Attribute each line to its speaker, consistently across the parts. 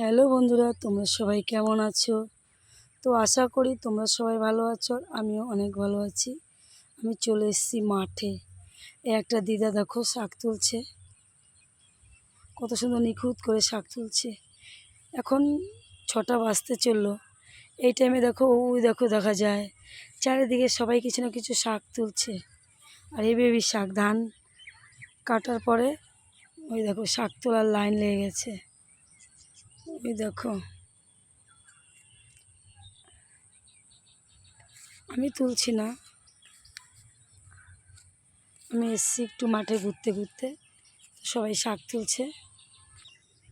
Speaker 1: Hello বন্ধুরা, তোমরা সবাই কেমন আছো? তো আশা করি তোমরা সবাই ভালো আছো আমিও অনেক ভালো আছি। আমি চলে এসেছি মাঠে। একটা দিদা দেখো শাক তুলছে। কত সুন্দর নিখুঁত করে শাক তুলছে। এখন ছটা বাজতে চলল। এই টাইমে দেখো, ওই দেখো দেখা যায়, চারিদিকে সবাই কিছু না কিছু শাক তুলছে। আর এই বেবি শাক, ধান কাটার পরে ওই দেখো শাক তোলার লাইন লেগে গেছে। ওই দেখো। আমি তুলছি না। আমি এসছি একটু মাঠে ঘুরতে ঘুরতে। সবাই শাক তুলছে।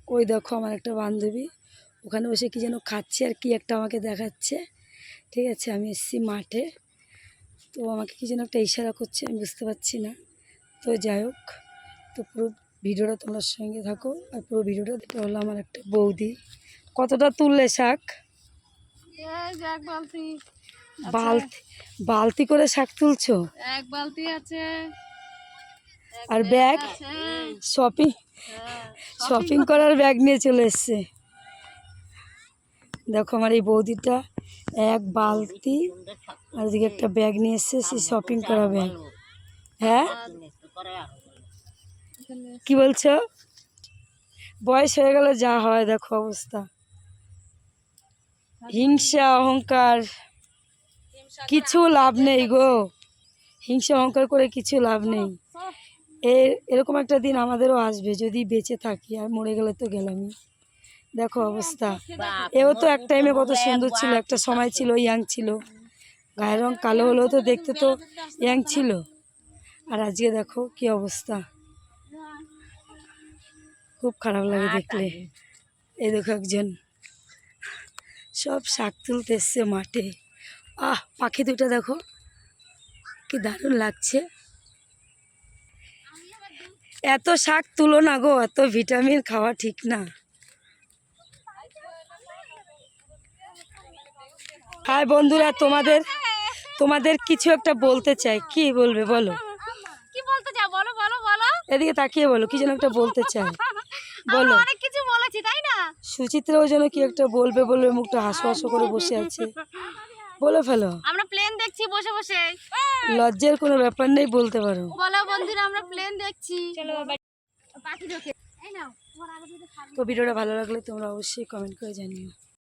Speaker 1: ওই দেখো আমার একটা বান্ধবী। ওখানে বসে কি যেন খাচ্ছে আর কি একটা আমাকে দেখাচ্ছে। ঠিক আছে, আমি এসছি মাঠে। তো আমাকে কি যেন একটা ইশারা করছে, আমি বুঝতে পারছি না। তো যাই হোক, তো পুরো ভিডিওটা তোমার সঙ্গে থাকো আর পুরো ভিডিওটা এটা হলো আমার একটা বৌদি। কতটা তুললে শাক?
Speaker 2: বালতি
Speaker 1: বালতি বালতি করে শাক তুলছো?
Speaker 2: এক বালতি আছে।
Speaker 1: আর ব্যাগ? শপিং শপিং করার ব্যাগ নিয়ে চলে এসছে। দেখো আমার এই বৌদিটা এক বালতি আর ওদিকে একটা ব্যাগ নিয়ে এসছে সেই শপিং করা ব্যাগ। হ্যাঁ? কি বলছো? বয়স হয়ে গেলে, যা হয়, দেখো অবস্থা। হিংসা, অহংকার, কিছু লাভ নেই গো। হিংসা, অহংকার করে কিছু লাভ নেই। এর, এরকম একটা দিন আমাদেরও আসবে, যদি বেঁচে থাকি, আর মরে গেলে তো গেলামই। দেখো অবস্থা। এও তো এক টাইমে কত সুন্দর ছিল, একটা সময় ছিল ইয়াং ছিল। গায়ের রং কালো হলেও তো দেখতে তো ইয়াং ছিল। আর আজকে দেখো কি অবস্থা। খুব খারাপ লাগে দেখলে। এই দেখো একজন। সব শাক তুলতে এসছে মাঠে। আহ পাখি দুটো দেখো। কি দারুণ লাগছে। এত শাক তুলো না গো এত ভিটামিন খাওয়া ঠিক না। হাই বন্ধুরা তোমাদের তোমাদের কিছু একটা বলতে চাই। কি বলবে বলো?
Speaker 2: কি বলতে চাও? বলো বলো বলো।
Speaker 1: এদিকে তাকিয়ে বলো কি যেন একটা বলতে চাই বলো।
Speaker 2: অনেক কিছু বলেছি তাই না?
Speaker 1: সুচিত্রাও যেন কি একটা বলবে বলবে মুখটা হাসু হাসু করে বসে আছে। বলে ফেলো।
Speaker 2: আমরা প্লেন দেখছি বসে বসে।
Speaker 1: লজ্জার কোনো ব্যাপার নেই বলতে পারো।
Speaker 2: বলো বন্ধুরা আমরা প্লেন দেখছি। চলো পাখি দেখে
Speaker 1: তো ভিডিওটা ভালো লাগলে তোমরা অবশ্যই কমেন্ট করে জানিও।